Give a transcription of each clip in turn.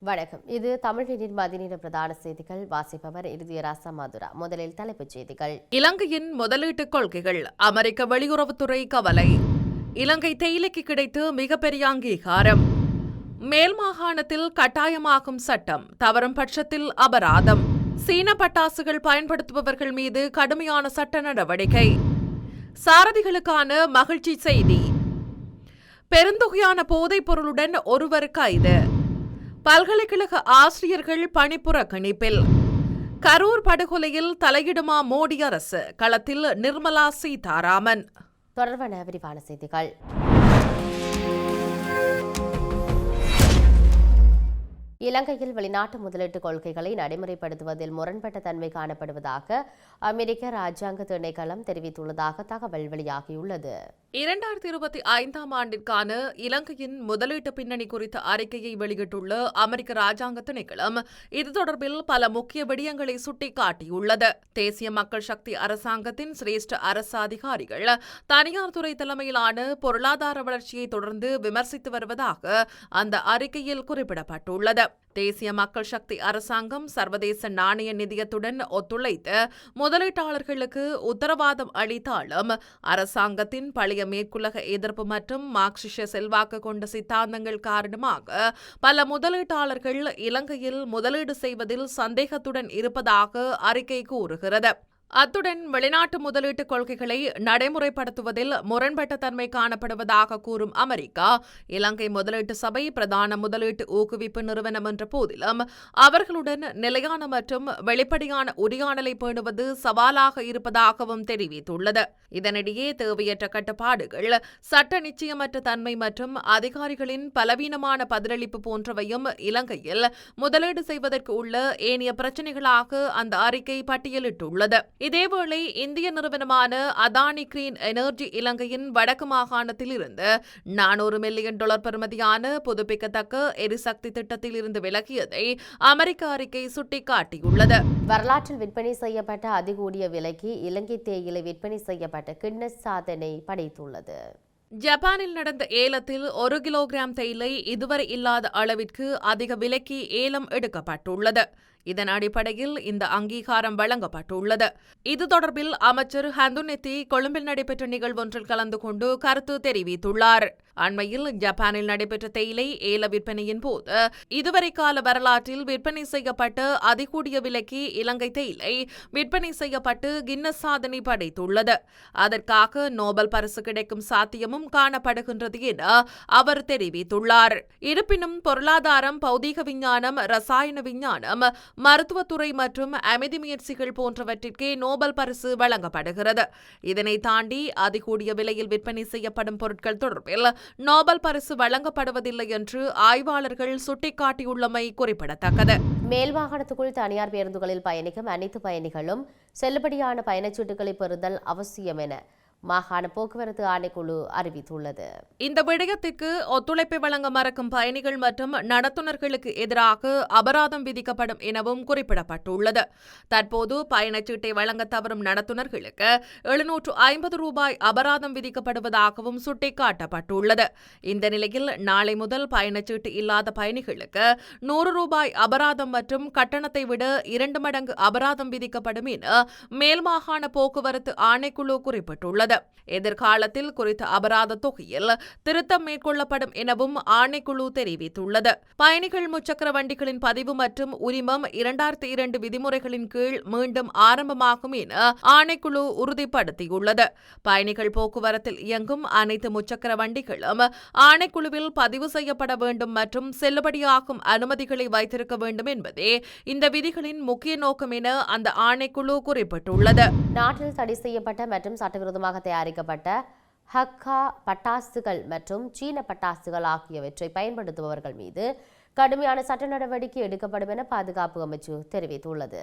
வணக்கம். இது தமிழின் மதிநீர பிரதான செய்திகள். வாசிப்பவர் இறுதியராசா மதுரா. முதலில் தலைப்புச் செய்திகள். இலங்கையின் முதலீட்டு கொள்கைகள். அமெரிக்க வெளியுறவுத்துறை கவலை. இலங்கை தேயிலைக்கு கிடைத்து மிகப்பெரிய அங்கீகாரம். மேல் மாகாணத்தில் கட்டாயமாகும் சட்டம். தவறும் பட்சத்தில் அபராதம். சீன பட்டாசுகள் பயன்படுத்துபவர்கள் மீது கடுமையான சட்ட நடவடிக்கை. சாரதிகளுக்கான மகிழ்ச்சி செய்தி. பெருந்தொகையான போதைப் பொருளுடன் ஒருவர் கைது. பல்கலைக்கழக ஆசிரியர்கள் பணிப்புறக்கணிப்பில் கரூர் படுகொலையில் தலையிடுமா மோடி அரசு? களத்தில் நிர்மலா சீதாராமன். தொடர்பான விரிவான செய்திகள். இலங்கையில் வெளிநாட்டு முதலீட்டு கொள்கைகளை நடைமுறைப்படுத்துவதில் முரண்பட்ட தன்மை காணப்படுவதாக அமெரிக்க ராஜாங்க திணைக்களம் தெரிவித்துள்ளதாக தகவல் வெளியாகியுள்ளது. இரண்டாயிரத்தி இருபத்தி ஐந்தாம் ஆண்டிற்கான இலங்கையின் முதலீட்டு பின்னணி குறித்த அறிக்கையை வெளியிட்டுள்ள அமெரிக்க ராஜாங்க திணைக்களம் இது தொடர்பில் பல முக்கிய விடயங்களை சுட்டிக்காட்டியுள்ளது. தேசிய மக்கள் சக்தி அரசாங்கத்தின் சிரேஷ்ட அரசு அதிகாரிகள் தனியார் துறை தலைமையிலான பொருளாதார வளர்ச்சியை தொடர்ந்து விமர்சித்து வருவதாக அந்த அறிக்கையில் குறிப்பிடப்பட்டுள்ளது. தேசிய மக்கள் சக்தி அரசாங்கம் சர்வதேச நாணய நிதியத்துடன் ஒத்துழைத்து முதலீட்டாளர்களுக்கு உத்தரவாதம் அளித்தாலும் அரசாங்கத்தின் பழைய மேற்குலக எதிர்ப்பு மற்றும் மார்க்சிச செல்வாக்கு கொண்ட சித்தாந்தங்கள் காரணமாக பல முதலீட்டாளர்கள் இலங்கையில் முதலீடு செய்வதில் சந்தேகத்துடன் இருப்பதாக அறிக்கை கூறுகிறது. அத்துடன் வெளிநாட்டு முதலீட்டு கொள்கைகளை நடைமுறைப்படுத்துவதில் முரண்பட்ட தன்மை காணப்படுவதாக கூறும் அமெரிக்கா இலங்கை முதலீட்டு சபை பிரதான முதலீட்டு ஊக்குவிப்பு நிறுவனம் என்ற போதிலும் அவர்களுடன் நிலையான மற்றும் வெளிப்படையான உரையாடலை பேணுவது சவாலாக இருப்பதாகவும் தெரிவித்துள்ளது. இதனிடையே தேவையற்ற கட்டுப்பாடுகள் சட்ட நிச்சயமற்ற தன்மை மற்றும் அதிகாரிகளின் பலவீனமான பதிலளிப்பு போன்றவையும் இலங்கையில் முதலீடு செய்வதற்கு உள்ள ஏனைய பிரச்சினைகளாக அந்த அறிக்கை பட்டியலிட்டுள்ளது. இதேவேளை இந்திய நிறுவனமான அதானி கிரீன் எனர்ஜி இலங்கையின் வடக்கு மாகாணத்தில் இருந்து நானூறு மில்லியன் டாலர் பெறுமதியான புதுப்பிக்கத்தக்க எரிசக்தி திட்டத்தில் இருந்து விலகியதை அமெரிக்க அறிக்கை சுட்டிக்காட்டியுள்ளது. வரலாற்றில் விற்பனை செய்யப்பட்ட அதிகூடிய விலைக்கு இலங்கை தேயிலை விற்பனை செய்யப்பட்ட கின்னஸ் சாதனை படைத்துள்ளது. ஜப்பானில் நடந்த ஏலத்தில் ஒரு கிலோகிராம் தேயிலை இதுவரை இல்லாத அளவிற்கு அதிக விலைக்கு ஏலம் எடுக்கப்பட்டுள்ளது. இதன் அடிப்படையில் இந்த அங்கீகாரம் வழங்கப்பட்டுள்ளது. இது தொடர்பில் அமைச்சர் ஹந்துனெத்தி கொழும்பில் நடைபெற்ற நிகழ்வொன்றில் கலந்து கொண்டு கருத்து தெரிவித்துள்ளார். அண்மையில் ஜப்பானில் நடைபெற்ற தேயிலை ஏல விற்பனையின் போது இதுவரை கால வரலாற்றில் விற்பனை செய்யப்பட்ட அதிகூடிய விலைக்கு இலங்கை தேயிலை விற்பனை செய்யப்பட்டு கின்னஸ் சாதனை படைத்துள்ளது. அதற்காக நோபல் பரிசு கிடைக்கும் சாத்தியமும் காணப்படுகின்றது என அவர் தெரிவித்துள்ளார். இருப்பினும் பொருளாதாரம் பௌதீக விஞ்ஞானம் ரசாயன விஞ்ஞானம் மருத்துவத்துறை மற்றும் அமைதி முயற்சிகள் போன்றவற்றிற்கே நோபல் பரிசு வழங்கப்படுகிறது. இதனை தாண்டி அதிகூடிய விலையில் விற்பனை செய்யப்படும் பொருட்கள் தொடர்பில் நோபல் பரிசு வழங்கப்படுவதில்லை என்று ஆய்வாளர்கள் சுட்டிக்காட்டியுள்ளமை குறிப்பிடத்தக்கது. மேல்வாகனத்துக்குள் தனியார் பேருந்துகளில் பயணிக்கும் அனைத்து பயணிகளும் செல்லுபடியான பயணச்சீட்டுகளை பெறுதல் அவசியம் என மாகாண போக்குவரத்து ஆணைக்குழு அறிவித்துள்ளது. இந்த விடயத்திற்கு ஒத்துழைப்பை வழங்க மறக்கும் பயணிகள் மற்றும் நடத்துனர்களுக்கு எதிராக அபராதம் விதிக்கப்படும் எனவும் குறிப்பிடப்பட்டுள்ளது. தற்போது பயணச்சீட்டை வழங்க தவறும் நடத்துனர்களுக்கு எழுநூற்று ஐம்பது ரூபாய் அபராதம் விதிக்கப்படுவதாகவும் சுட்டிக்காட்டப்பட்டுள்ளது. இந்த நிலையில் நாளை முதல் பயணச்சீட்டு இல்லாத பயணிகளுக்கு நூறு ரூபாய் அபராதம் மற்றும் கட்டணத்தை விட இரண்டு மடங்கு அபராதம் விதிக்கப்படும் என மேல் மாகாண போக்குவரத்து ஆணைக்குழு குறிப்பிட்டுள்ளது. எதிர்காலத்தில் குறித்த அபராத தொகையில் திருத்தம் மேற்கொள்ளப்படும் எனவும் ஆணைக்குழு தெரிவித்துள்ளது. பயணிகள் முச்சக்கர வண்டிகளின் பதிவு மற்றும் உரிமம் இரண்டாயிரத்தி இரண்டு விதிமுறைகளின் கீழ் மீண்டும் ஆரம்பமாகும் என ஆணைக்குழு உறுதிப்படுத்தியுள்ளது. பயணிகள் போக்குவரத்தில் இயங்கும் அனைத்து முச்சக்கர வண்டிகளும் ஆணைக்குழுவில் பதிவு செய்யப்பட வேண்டும் மற்றும் செல்லுபடியாகும் அனுமதிகளை வைத்திருக்க வேண்டும் என்பதே இந்த விதிகளின் முக்கிய நோக்கம் என அந்த ஆணைக்குழு குறிப்பிட்டுள்ளது. நாட்டில் தடை செய்யப்பட்ட மற்றும் சட்டவிரோதமாக தயாரிக்கப்பட்ட ஹக்கா பட்டாசுகள் மற்றும் சீன பட்டாசுகள் ஆகியவற்றை பயன்படுத்துபவர்கள் மீது கடுமையான சட்ட நடவடிக்கை எடுக்கப்படும் என பாதுகாப்பு அமைச்சு தெரிவித்துள்ளது.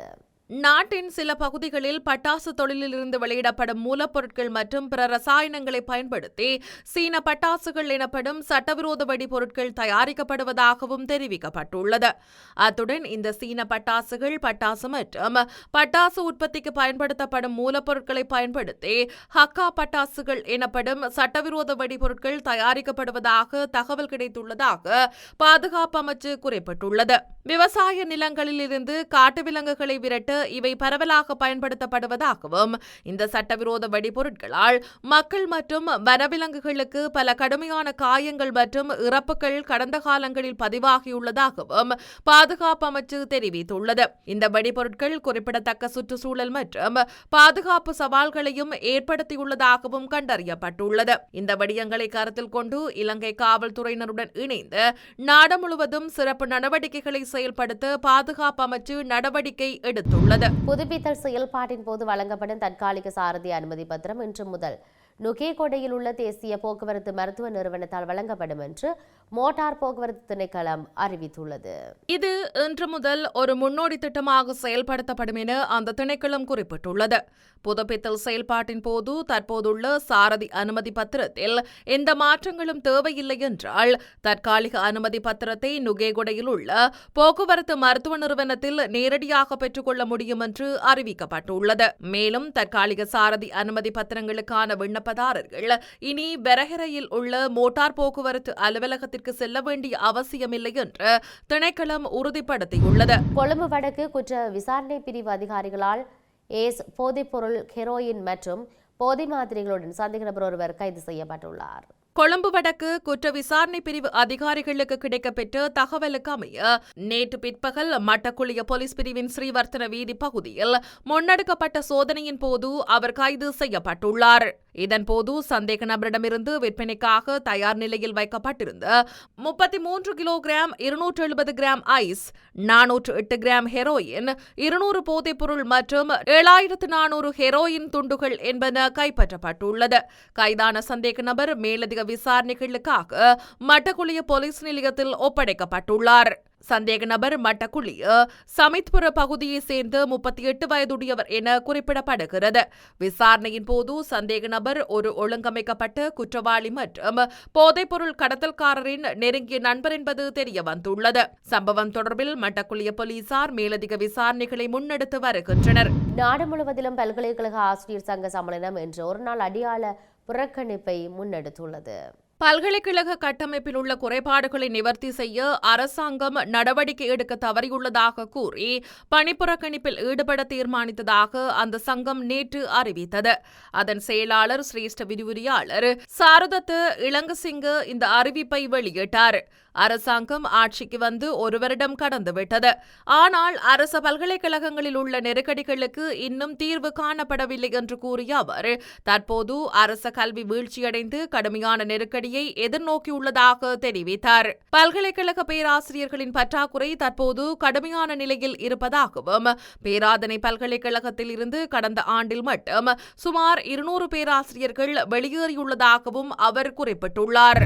நாட்டின் சில பகுதிகளில் பட்டாசு தொழிலிலிருந்து வெளியிடப்படும் மூலப்பொருட்கள் மற்றும் பிற ரசாயனங்களை பயன்படுத்தி சீன பட்டாசுகள் எனப்படும் சட்டவிரோத வெடிபொருட்கள் தயாரிக்கப்படுவதாகவும் தெரிவிக்கப்பட்டுள்ளது. அத்துடன் இந்த சீன பட்டாசுகள் பட்டாசு மற்றும் பட்டாசு உற்பத்திக்கு பயன்படுத்தப்படும் மூலப்பொருட்களை பயன்படுத்தி ஹக்கா பட்டாசுகள் எனப்படும் சட்டவிரோத வெடிபொருட்கள் தயாரிக்கப்படுவதாக தகவல் கிடைத்துள்ளதாக பாதுகாப்பு அமைச்சு குறிப்பிட்டுள்ளது. விவசாய நிலங்களில் இருந்து காட்டு விலங்குகளை விரட்ட இவை பரவலாக பயன்படுத்தப்படுவதாகவும் இந்த சட்டவிரோத வெடிபொருட்களால் மக்கள் மற்றும் வனவிலங்குகளுக்கு பல கடுமையான காயங்கள் மற்றும் இறப்புகள் கடந்த காலங்களில் பதிவாகியுள்ளதாகவும் பாதுகாப்பு அமைச்சு தெரிவித்துள்ளது. இந்த வெடிபொருட்கள் குறிப்பிடத்தக்க சுற்றுச்சூழல் மற்றும் பாதுகாப்பு சவால்களையும் ஏற்படுத்தியுள்ளதாகவும் கண்டறியப்பட்டுள்ளது. இந்த விடயங்களை கருத்தில் கொண்டு இலங்கை காவல்துறையினருடன் இணைந்து நாடு முழுவதும் சிறப்பு நடவடிக்கைகளை செயல்படுத்த பாதுகாப்பு அமைச்சு நடவடிக்கை எடுத்துள்ளது. புதுப்பித்தல் செயல்பாட்டின் போது வழங்கப்படும் தற்காலிக சாரதி அனுமதி பத்திரம் இன்று முதல் நுகேகொடையில் உள்ள தேசிய போக்குவரத்து மருத்துவ நிறுவனத்தால் வழங்கப்படும் என்று மோட்டார் போக்குவரத்து திணைக்களம் அறிவித்துள்ளது. இது இன்று முதல் ஒரு முன்னோடி திட்டமாக செயல்படுத்தப்படும் என அந்த திணைக்களம் குறிப்பிட்டுள்ளது. புதுப்பித்தல் செயல்பாட்டின் போது தற்போதுள்ள சாரதி அனுமதி பத்திரத்தில் எந்த மாற்றங்களும் தேவையில்லை என்றால் தற்காலிக அனுமதி பத்திரத்தை நுகேகொடையில் உள்ள போக்குவரத்து மருத்துவ நிறுவனத்தில் நேரடியாக பெற்றுக்கொள்ள முடியும் என்று அறிவிக்கப்பட்டுள்ளது. மேலும் தற்காலிக சாரதி அனுமதி பத்திரங்களுக்கான விண்ணப்ப விண்ணப்பதாரர்கள் இனி பெரஹரையில் உள்ள மோட்டார் போக்குவரத்து அலுவலகத்திற்கு செல்ல வேண்டிய அவசியமில்லை என்று திணைக்களம் உறுதிப்படுத்தியுள்ளது. கொழும்பு வடக்கு குற்ற விசாரணை பிரிவு அதிகாரிகளால் ஏஸ் போதைப்பொருள் ஹெரோயின் மற்றும் போதை மாதிரிகளுடன் சந்தேக நபர் ஒருவர் கைது செய்யப்பட்டுள்ளார். கொழும்பு வடக்கு குற்ற விசாரணை பிரிவு அதிகாரிகளுக்கு கிடைக்கப்பெற்ற தகவலுக்கு அமைய நேற்று பிற்பகல் மட்டக்குளிய போலீஸ் பிரிவின் ஸ்ரீவர்த்தன வீதி பகுதியில் முன்னெடுக்கப்பட்ட சோதனையின் போது அவர் கைது செய்யப்பட்டுள்ளார். இதன்போது சந்தேக நபரிடமிருந்து விற்பனைக்காக தயார் நிலையில் வைக்கப்பட்டிருந்த முப்பத்தி மூன்று கிலோகிராம் இருநூற்று எழுபது கிராம் ஐஸ் நானூற்று எட்டு கிராம் ஹெரோயின் இருநூறு போதைப்பொருள் மற்றும் ஏழாயிரத்து நானூறு ஹெரோயின் துண்டுகள் என்பன கைப்பற்றப்பட்டுள்ளது. கைதான சந்தேக நபர் மேலதிக விசாரணைகளுக்காக மட்டக்குழிய போலீஸ் நிலையத்தில் ஒப்படைக்கப்பட்டுள்ளார். சந்தேக நபர் மட்டக்குழிய சமித்புர பகுதியைச் சேர்ந்த முப்பத்தி எட்டு வயதுடையவர் என குறிப்பிடப்படுகிறது. விசாரணையின் போது சந்தேக நபர் ஒரு ஒழுங்கமைக்கப்பட்ட குற்றவாளி மற்றும் போதைப்பொருள் கடத்தல்காரரின் நெருங்கிய நண்பர் என்பது தெரிய வந்துள்ளது சம்பவம் தொடர்பில் மட்டக்குழிய போலீசார் மேலதிக விசாரணைகளை முன்னெடுத்து வருகின்றனர். நாடு முழுவதிலும் பல்கலைக்கழக ஆசிரியர் சங்க சம்மேளனம் இன்று ஒருநாள் அடியாள புறக்கணிப்பை முன்னெடுத்துள்ளது. பல்கலைக்கழக கட்டமைப்பில் உள்ள குறைபாடுகளை நிவர்த்தி செய்ய அரசாங்கம் நடவடிக்கை எடுக்க தவறியுள்ளதாக கூறி பணிப்புறக்கணிப்பில் ஈடுபட தீர்மானித்ததாக அந்த சங்கம் நேற்று அறிவித்தது. அதன் செயலாளர் சிரேஷ்ட விரிவுரையாளர் சாரதத்து இளங்கசிங்கு இந்த அறிவிப்பை வெளியிட்டார். அரசாங்கம் ஆட்சிக்கு வந்து ஒரு வருடம் கடந்துவிட்டது ஆனால் அரச பல்கலைக்கழகங்களில் உள்ள நெருக்கடிகளுக்கு இன்னும் தீர்வு காணப்படவில்லை என்று கூறிய அவர் தற்போது அரச கல்வி வீழ்ச்சியடைந்து கடுமையான நெருக்கடியை எதிர்நோக்கியுள்ளதாக தெரிவித்தார். பல்கலைக்கழக பேராசிரியர்களின் பற்றாக்குறை தற்போது கடுமையான நிலையில் இருப்பதாகவும் பேராதனை பல்கலைக்கழகத்தில் இருந்து கடந்த ஆண்டில் மட்டும் சுமார் இருநூறு பேராசிரியர்கள் வெளியேறியுள்ளதாகவும் அவர் குறிப்பிட்டுள்ளார்.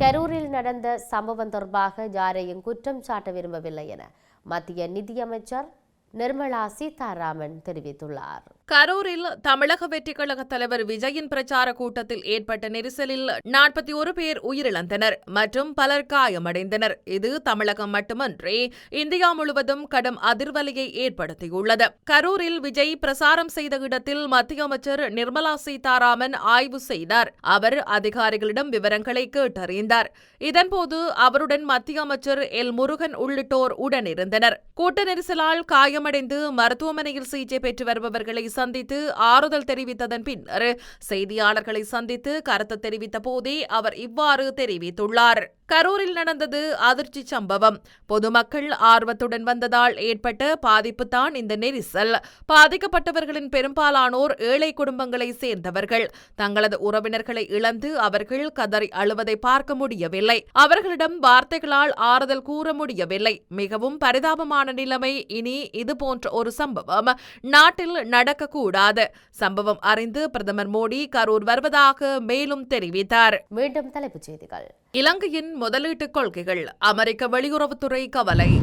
கரூரில் நடந்த சம்பவம் தொடர்பாக யாரையும் குற்றம் சாட்ட விரும்பவில்லை என மத்திய நிதியமைச்சர் நிர்மலா சீதாராமன் தெரிவித்துள்ளார். கரூரில் தமிழக வெற்றிக் கழக தலைவர் விஜயின் பிரச்சார கூட்டத்தில் ஏற்பட்ட நெரிசலில் நாற்பத்தி ஒரு பேர் உயிரிழந்தனர் மற்றும் பலர் காயமடைந்தனர். இது தமிழகம் மட்டுமன்றி இந்தியா முழுவதும் கடும் அதிர்வலையை ஏற்படுத்தியுள்ளது. கரூரில் விஜய் பிரசாரம் செய்த இடத்தில் மத்திய அமைச்சர் நிர்மலா சீதாராமன் ஆய்வு செய்தார். அவர் அதிகாரிகளிடம் விவரங்களை கேட்டறிந்தார். இதன்போது அவருடன் மத்திய அமைச்சர் எல் முருகன் உள்ளிட்டோர் உடனிருந்தனர். கூட்ட நெரிசலால் காயமடைந்து மருத்துவமனையில் சிகிச்சை பெற்று வருபவர்களை சந்தித்து ஆறுதல் தெரிவித்ததன் பின்னர் செய்தியாளர்களை சந்தித்து கருத்து தெரிவித்த போதே அவர் இவ்வாறு தெரிவித்துள்ளார். கரூரில் நடந்தது அதிர்ச்சி சம்பவம். பொதுமக்கள் ஆர்வத்துடன் வந்ததால் ஏற்பட்ட பாதிப்புதான் இந்த நெரிசல். பாதிக்கப்பட்டவர்களின் பெரும்பாலானோர் ஏழை குடும்பங்களை சேர்ந்தவர்கள். தங்களது உறவினர்களை இழந்து அவர்கள் கதறி அழுவதை பார்க்க முடியவில்லை. அவர்களிடம் வார்த்தைகளால் ஆறுதல் கூற முடியவில்லை. மிகவும் பரிதாபமான நிலைமை இனி இது போன்ற ஒரு சம்பவம் நாட்டில் நடக்கக்கூடாது. சம்பவம் அறிந்து பிரதமர் மோடி கரூர் வருவதாக மேலும் தெரிவித்தார். மீண்டும் தலைப்புச் செய்திகள். இலங்கையின் முதலீட்டுக் கொள்கைகள் அமெரிக்க வெளியுறவுத்துறை கவலை.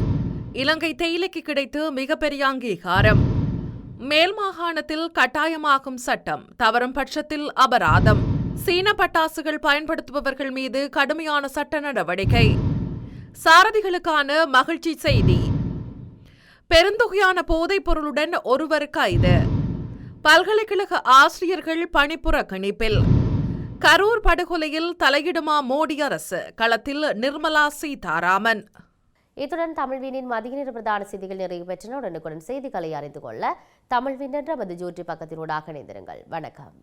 இலங்கை தேயிலைக்கு கிடைத்து மிகப்பெரிய அங்கீகாரம். மேல் மாகாணத்தில் கட்டாயமாகும் சட்டம் தவறும் பட்சத்தில் அபராதம். சீன பட்டாசுகள் பயன்படுத்துபவர்கள் மீது கடுமையான சட்ட நடவடிக்கை. சாரதிகளுக்கான மகிழ்ச்சி செய்தி. பெருந்தொகையான போதைப் பொருளுடன் ஒருவர் கைது. பல்கலைக்கழக ஆசிரியர்கள் பணிப்புறக்கணிப்பில் கரூர் படுகொலையில் தலையிடுமா மோடி அரசு? களத்தில் நிர்மலா சீதாராமன். இத்துடன் தமிழ்வீனின் மதிய நேர பிரதான செய்திகள் நிறைவு பெற்றன. உடனுக்குடன் செய்திகளை அறிந்து கொள்ள தமிழ்வீன் என்ற மது ஜூட்டி பக்கத்தினூடாக இணைந்திருங்கள். வணக்கம்.